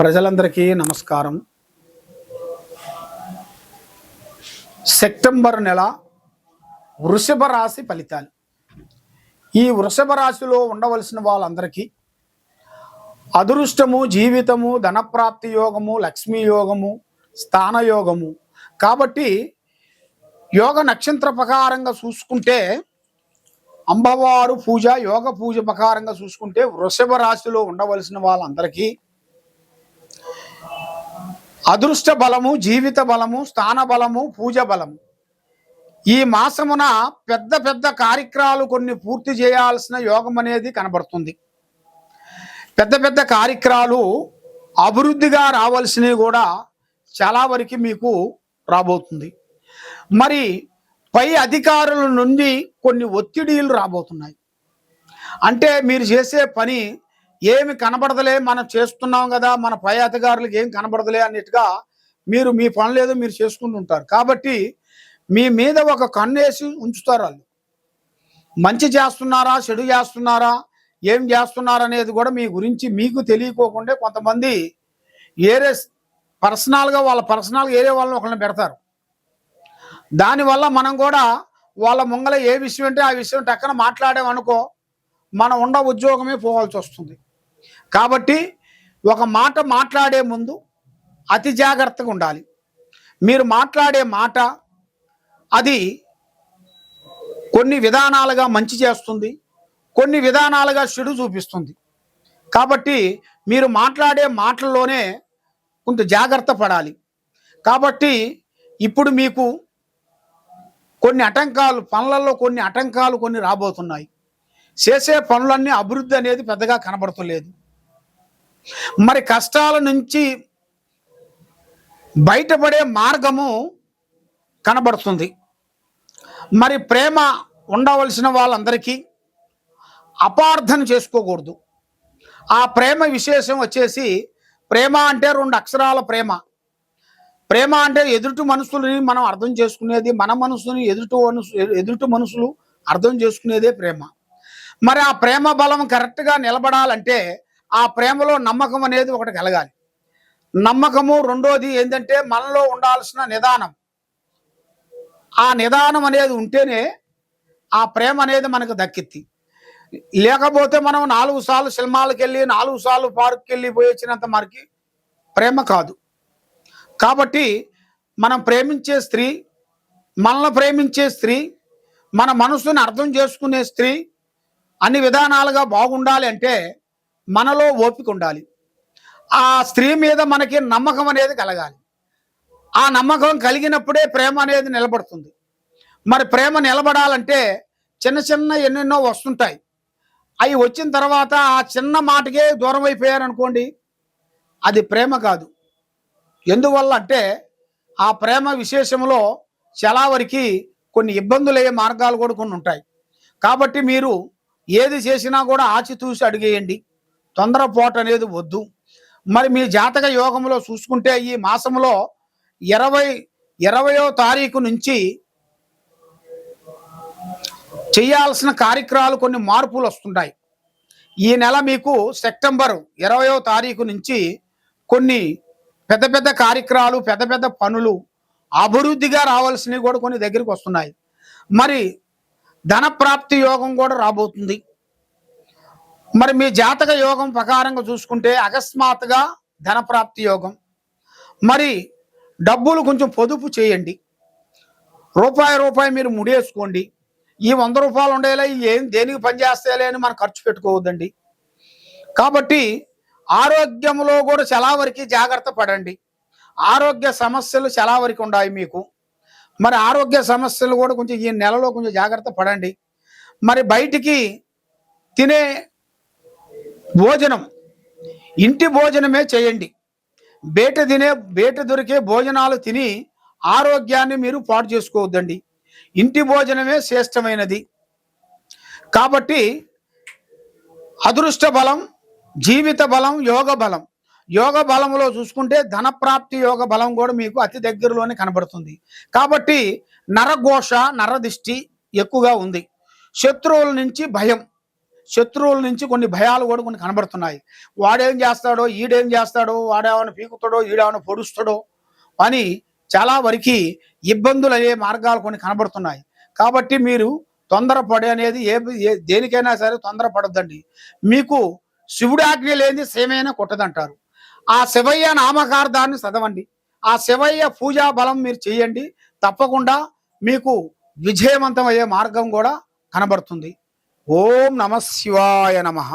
ప్రజలందరికీ నమస్కారం. సెప్టెంబర్ నెల వృషభ రాశి ఫలితాలు. ఈ వృషభ రాశిలో ఉండవలసిన వాళ్ళందరికీ అదృష్టము జీవితము ధనప్రాప్తి యోగము లక్ష్మీ యోగము స్థానయోగము కాబట్టి యోగ నక్షత్ర ప్రకారంగా చూసుకుంటే అమ్మవారు పూజ యోగ పూజ ప్రకారంగా చూసుకుంటే వృషభ రాశిలో ఉండవలసిన వాళ్ళందరికీ అదృష్ట బలము జీవిత బలము స్థాన బలము పూజ బలము. ఈ మాసమున పెద్ద పెద్ద కార్యక్రమాలు కొన్ని పూర్తి చేయాల్సిన యోగం అనేది కనబడుతుంది. పెద్ద పెద్ద కార్యక్రమాలు అభివృద్ధిగా రావాల్సినవి కూడా చాలా వరకు మీకు రాబోతుంది. మరి పై అధికారుల నుండి కొన్ని ఒత్తిడిలు రాబోతున్నాయి. అంటే మీరు చేసే పని ఏమి కనబడదలే మనం చేస్తున్నాం కదా మన పై అధికారులకు ఏం కనబడదలే అన్నట్టుగా మీరు మీ పనులేదో మీరు చేసుకుంటుంటారు కాబట్టి మీ మీద ఒక కన్నేసి ఉంచుతారు వాళ్ళు. మంచి చేస్తున్నారా చెడు చేస్తున్నారా ఏం చేస్తున్నారా అనేది కూడా మీ గురించి మీకు తెలియకోకుండా కొంతమంది ఏరే పర్సనల్గా వాళ్ళ పర్సనల్గా ఏరే వాళ్ళని ఒకరిని పెడతారు. దానివల్ల మనం కూడా వాళ్ళ ముంగల ఏ విషయం అంటే ఆ విషయం టక్కన మాట్లాడామనుకో మనం ఉండ ఉద్యోగమే పోవాల్సి వస్తుంది. కాబట్టి ఒక మాట మాట్లాడే ముందు అతి జాగ్రత్తగా ఉండాలి. మీరు మాట్లాడే మాట అది కొన్ని విధానాలుగా మంచి చేస్తుంది కొన్ని విధానాలుగా చెడు చూపిస్తుంది. కాబట్టి మీరు మాట్లాడే మాటల్లోనే కొంత జాగ్రత్త పడాలి. కాబట్టి ఇప్పుడు మీకు కొన్ని ఆటంకాలు పనులలో కొన్ని ఆటంకాలు కొన్ని రాబోతున్నాయి. చేసే పనులన్నీ అభివృద్ధి అనేది పెద్దగా కనబడతలేదు. మరి కష్టాల నుంచి బయటపడే మార్గము కనబడుతుంది. మరి ప్రేమ ఉండవలసిన వాళ్ళందరికీ అపార్థన చేసుకోకూడదు. ఆ ప్రేమ విశేషం వచ్చేసి ప్రేమ అంటే రెండు అక్షరాల ప్రేమ. ప్రేమ అంటే ఎదుటి మనుషులని మనం అర్థం చేసుకునేది మన మనసుని ఎదుటి మనసు ఎదుటి మనుషులు అర్థం చేసుకునేదే ప్రేమ. మరి ఆ ప్రేమ బలం కరెక్ట్గా నిలబడాలంటే ఆ ప్రేమలో నమ్మకం అనేది ఒకటి కలగాలి. నమ్మకము రెండోది ఏంటంటే మనలో ఉండాల్సిన నిదానం. ఆ నిదానం అనేది ఉంటేనే ఆ ప్రేమ అనేది మనకు దక్కిద్ది. లేకపోతే మనం నాలుగు సార్లు సినిమాలకు వెళ్ళి నాలుగు సార్లు పార్క్కి వెళ్ళి పోయి వచ్చినంత మనకి ప్రేమ కాదు. కాబట్టి మనం ప్రేమించే స్త్రీ మనల్ని ప్రేమించే స్త్రీ మన మనసుని అర్థం చేసుకునే స్త్రీ అన్ని విధానాలుగా బాగుండాలి అంటే మనలో ఓపిక ఉండాలి. ఆ స్త్రీ మీద మనకి నమ్మకం అనేది కలగాలి. ఆ నమ్మకం కలిగినప్పుడే ప్రేమ అనేది నిలబడుతుంది. మరి ప్రేమ నిలబడాలంటే చిన్న చిన్న ఎన్నెన్నో వస్తుంటాయి. అవి వచ్చిన తర్వాత ఆ చిన్న మాటకే దూరం అయిపోయారనుకోండి అది ప్రేమ కాదు. ఎందువల్ల అంటే ఆ ప్రేమ విశేషంలో చాలా వరకు కొన్ని ఇబ్బందులయ్యే మార్గాలు కూడా కొన్ని ఉంటాయి. కాబట్టి మీరు ఏది చేసినా కూడా ఆచితూసి అడిగేయండి. తొందరపోటు అనేది వద్దు. మరి మీ జాతక యోగంలో చూసుకుంటే ఈ మాసంలో ఇరవై ఇరవయో తారీఖు నుంచి చేయాల్సిన కార్యక్రమాలు కొన్ని మార్పులు వస్తుంటాయి. ఈ నెల మీకు సెప్టెంబర్ ఇరవయో తారీఖు నుంచి కొన్ని పెద్ద పెద్ద కార్యక్రమాలు పెద్ద పెద్ద పనులు అభివృద్ధిగా రావాల్సినవి కూడా కొన్ని దగ్గరికి వస్తున్నాయి. మరి ధనప్రాప్తి యోగం కూడా రాబోతుంది. మరి మీ జాతక యోగం ప్రకారంగా చూసుకుంటే అకస్మాత్తుగా ధనప్రాప్తి యోగం. మరి డబ్బులు కొంచెం పొదుపు చేయండి. రూపాయి రూపాయి మీరు ముడేసుకోండి. ఈ వంద రూపాయలు ఉండేలా ఏం దేనికి పనిచేస్తేలే అని మనం ఖర్చు పెట్టుకోవద్దండి. కాబట్టి ఆరోగ్యంలో కూడా చాలా వరకు జాగ్రత్త పడండి. ఆరోగ్య సమస్యలు చాలా వరకు ఉన్నాయి మీకు. మరి ఆరోగ్య సమస్యలు కూడా కొంచెం ఈ నెలలో కొంచెం జాగ్రత్త పడండి. మరి బయటికి తినే భోజనం. ఇంటి భోజనమే చేయండి. బయట తినే బయట దొరికే భోజనాలు తిని ఆరోగ్యాన్ని మీరు పాడు చేసుకోవద్దండి. ఇంటి భోజనమే శ్రేష్టమైనది. కాబట్టి అదృష్ట బలం జీవిత బలం యోగ బలం. యోగ బలంలో చూసుకుంటే ధన ప్రాప్తి యోగ బలం కూడా మీకు అతి దగ్గరలోనే కనబడుతుంది. కాబట్టి నరఘోష నరదిష్టి ఎక్కువగా ఉంది. శత్రువుల నుంచి భయం. శత్రువుల నుంచి కొన్ని భయాలు కూడా కొన్ని కనబడుతున్నాయి. వాడేం చేస్తాడో ఈడేం చేస్తాడో వాడేమైనా పీకుతాడో ఈడేమైనా పొడుస్తాడో అని చాలా వరకు ఇబ్బందులు అయ్యే మార్గాలు కొన్ని కనబడుతున్నాయి. కాబట్టి మీరు తొందరపడే అనేది ఏ దేనికైనా సరే తొందరపడద్దండి. మీకు శివుడి ఆజ్ఞ లేని సేమైనా కొట్టదంటారు. ఆ శివయ్య నామకార్థాన్ని చదవండి. ఆ శివయ్య పూజా బలం మీరు చేయండి. తప్పకుండా మీకు విజయవంతం అయ్యే మార్గం కూడా కనబడుతుంది. ఓం నమ శివాయ నమః